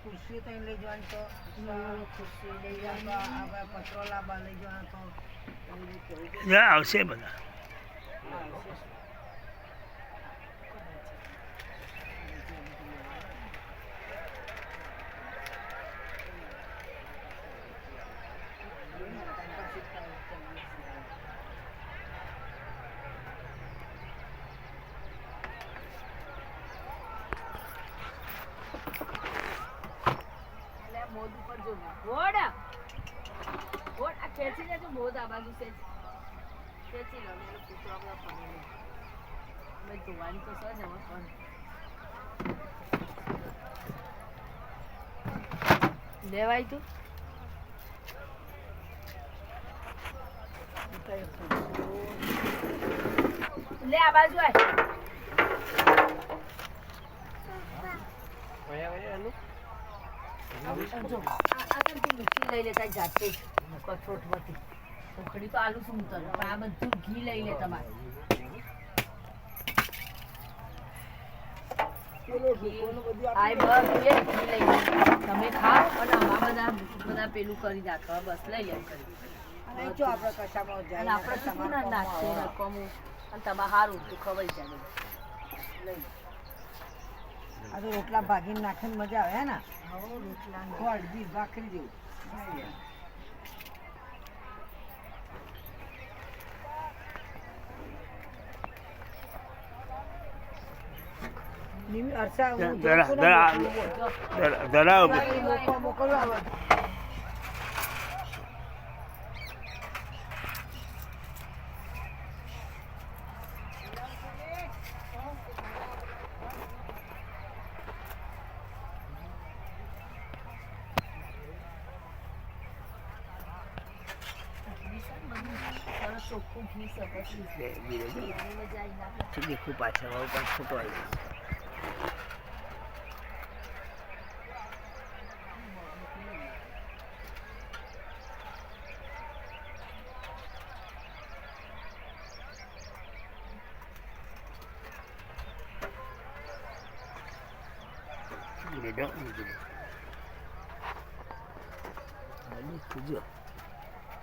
ખુરશીઓ તો લઈ જવાની તો ખુરશી લઈ જવાનું તો પત્રો લાવવા લઈ જવાના તો આવશે બધું. આવશે બધા લેવાય તું. લે આ બાજુ આય. લઈ લેતા જાતે જ આલુ શું પણ આ બધું ઘી લઈ લે તમારે તમે ખાઓ અને આમાં બધા બધા પેલું કરી નાખો બસ લઈ લે. કરી જો આપણે કશામાં અને તમારે સારું ખબર જાય આ તો રોટલા ભાગીને નાખીને મજા આવે હે ને રોટલા ને ભાખરી જેવું જરા જરા જરા- Ты не купать, а вам купали.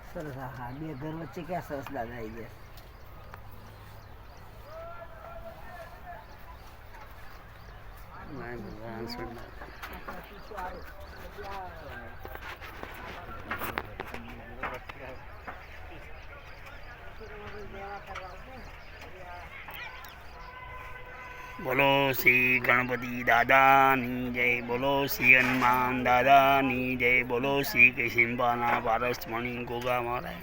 સરસ હા હા બે ઘર વચ્ચે ક્યાં સરસ દાદા આવી ગયા ના, ભગવાન સુંદર. બોલો શ્રી ગણપતિ દાદાની જય બોલો શ્રી હનુમાન દાદાની જય બોલો શ્રી કિશિંબાના પારસમણી ગોગા મહારાજ.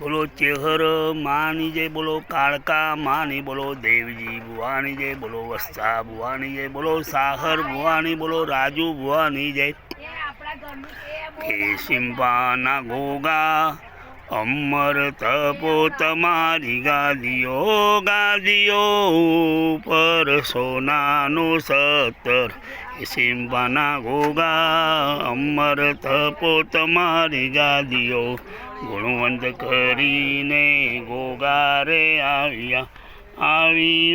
બોલો ચેહર માની જય બોલો કાળકા માની બોલો દેવજી ભુવાની જય બોલો વસ્તા ભુવાની જય બોલો સાહર ભુવાની બોલો રાજુ ભુવાની જય. કે સિંબાના ગોગા અમર તપો તમારી ગાદીઓ ગાદીઓ પર સોનાનું સત્તર. સિંબાના ગોગા અમર તપો તમારી ગાદીઓ. ગુણવંત કરીને ગોગા રે આવ્યા. આવી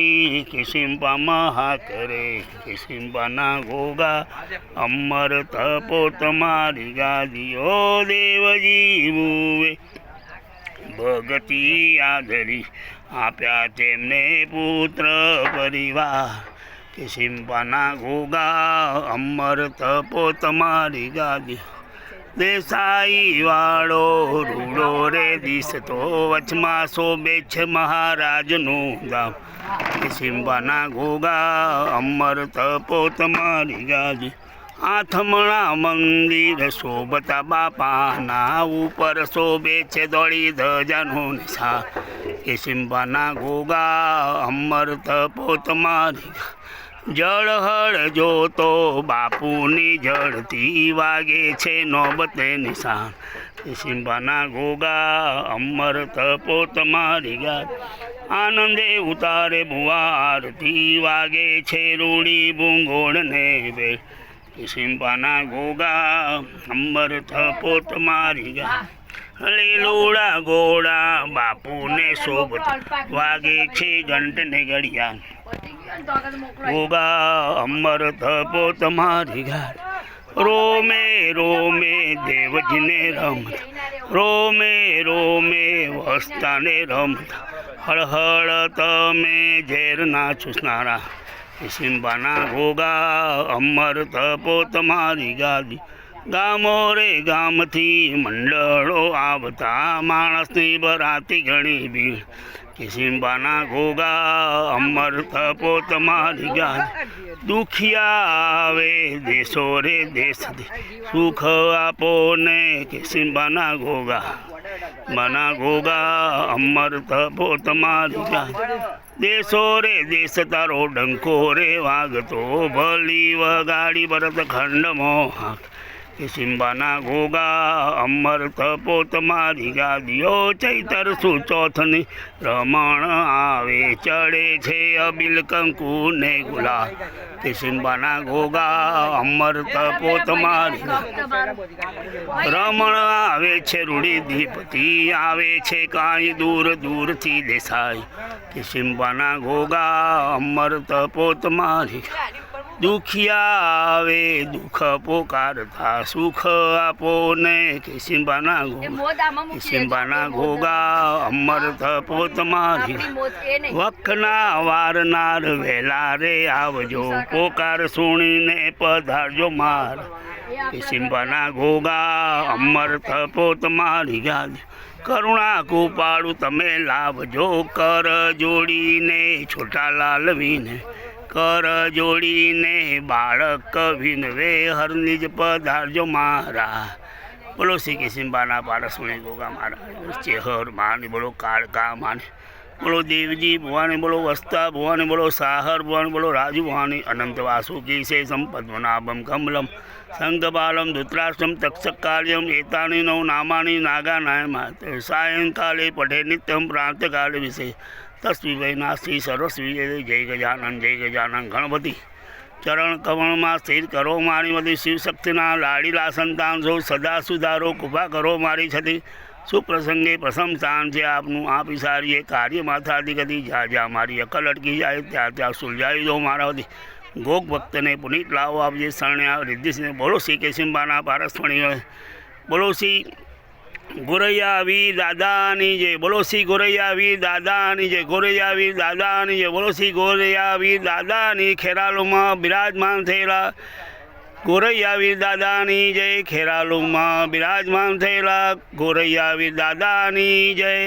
વગાડી કિસિમ્બામાં મહા કરે કિસિમ્બાના ગોગા અમર તપો તમારી ગાદીઓ દેવજી મુવે ભગતી આદરી આપ્યા તેમને પુત્ર પરિવાર. કિસિમ્બાના ગોગા અમર તપો તમારી ગાદી. દેસાઈ વાળો રૂડો રે દિશતો વચમાં શોભે છે મહારાજનું ગામ. સિંબાના ગોગા અમર તપો તમારી ગાજી. આથમણા મંદિર શોભતા બાપાના ઉપર શોભે છે દોડી ધજાનો નિશા કે સિંબાના ગોગા અમર તપો તમારી જળહળ જોતો બાપુની જળતી વાગે છે નોબતે નિશાન. સિંભાના ગોગા અમર તપો તમારી ગાત આનંદે ઉતારે ભુવા વાગે છે રૂડી ભૂંગોળને બે સિંભાના ગોગા અમર તપો તમારી ગાત લીલુડા ગોળા બાપુને શોભ વાગે છે ઘંટને ઘડિયાળ. ગોગા અમર તપો તમારી ગાડ રોમે રોમે દેવજીને રમતા. રોમે રોમે વસ્તાને રમતા. હળ હળ તમે ઝેરના ચૂસનારા સિંબાના ગોગા અમર તપો તમારી ગાદી. ગામો રે ગામથી મંડળો આવતા. માણસની બરાતી ઘણી ભીડ. કિસિમ્બાના ગોગા અમર થપો તમારી ગાન દુખિયા આવે દેશો રે દેશ સુખ આપો ને કિસિમ્બાના ગોગા મના ઘોગા અમર થપો તમારી ગાન દેશો રે દેશ તારો ડંકો રે વાગતો. ભલી વગાડી ભરત ખંડમો હાક કે સિંબાના ગોગા અમર તપો તમારી ગાદીઓ, ચૈતર સુચોથની રમણ આવે, ચડે છે અબિલ કંકુ ને ગુલા. કે સિંબાના ગોગા અમર તપો તમારી રમણ આવે છે રૂઢિધિપતિ આવે છે, કાંઈ દૂર દૂરથી દેસાઈ. કે સિંબાના ગોગા અમર તપો તમારી દુખિયા આવે દુઃખ પોકારતા સુખ આપો ને કે સિંબાના એ ગોગા. સિંબાના ગોગા અમર તપો તમારી આપણી મોત એ નહીં. વખના વારનાર વેલા રે આવજો પોકાર સુણીને પધારજો માર. એ ઘોગા આપણે સિંબાના ગોગા અમર થપો તમારી ગાદ કરુણા કૃપાળું તમે લાવજો કર જોડીને છોટા લાલવીને. કર જોડીને બાળક વિનવે હરની જ પધારજો મારા. બોલો શ્રી કે સિંબાના પારસુણી ગોગા મારા ચેહર માને બોલો કાળકા માને બોલો દેવજી ભુવાની બોલો વસ્તા ભુવાની બોલો સાહર ભુવાની બોલો રાજુ ભુવાની. અનંત વાસુકી સે સંપદ્મનાભમ કમલમ સંગબાલમ ધૃતરાષ્ટ્રમ તક્ષકાર્યમ એતાની નવ નામાની નાગા નાયમા, સાયંકાલે પઠે નિત્યમ પ્રાંતકાલે વિશે. તસ્વી શ્રી સરસ્વી જય ગજાનન જય ગજાનન ગણપતિ. ચરણ કમળમાં સ્થિર કરો મારી બધી શિવશક્તિના લાડીલા સંતાન છો સદા સુધારો, કૃપા કરો મારી છતી. સુપ્રસંગે પ્રથમ સ્થાન છે આપનું, આ પિસારીએ કાર્ય માથાથી કદી જ્યાં જ્યાં મારી અકલ અટકી જાય, ત્યાં ત્યાં સુલઝાવી દો મારા વતી ગોગ ભક્તને પુનિત લાવો આપજે શરણ્યા. રિદ્ધિશને બોલો શ્રી કેશિંબાના પારસમણી બોલો શ્રી ગોરૈયા વી દાદાની જય. બોલો ગોરૈયા વી દાદાની જય. ગોરૈયા વી દાદાની જય. બોલો ગોરૈયા વી દાદાની ખેરાલુમાં બિરાજમાન થયેલા. ગોરૈયા વી દાદાની જય. ખેરાલુમાં બિરાજમાન થયેલા. ગોરૈયા વી દાદાની જય.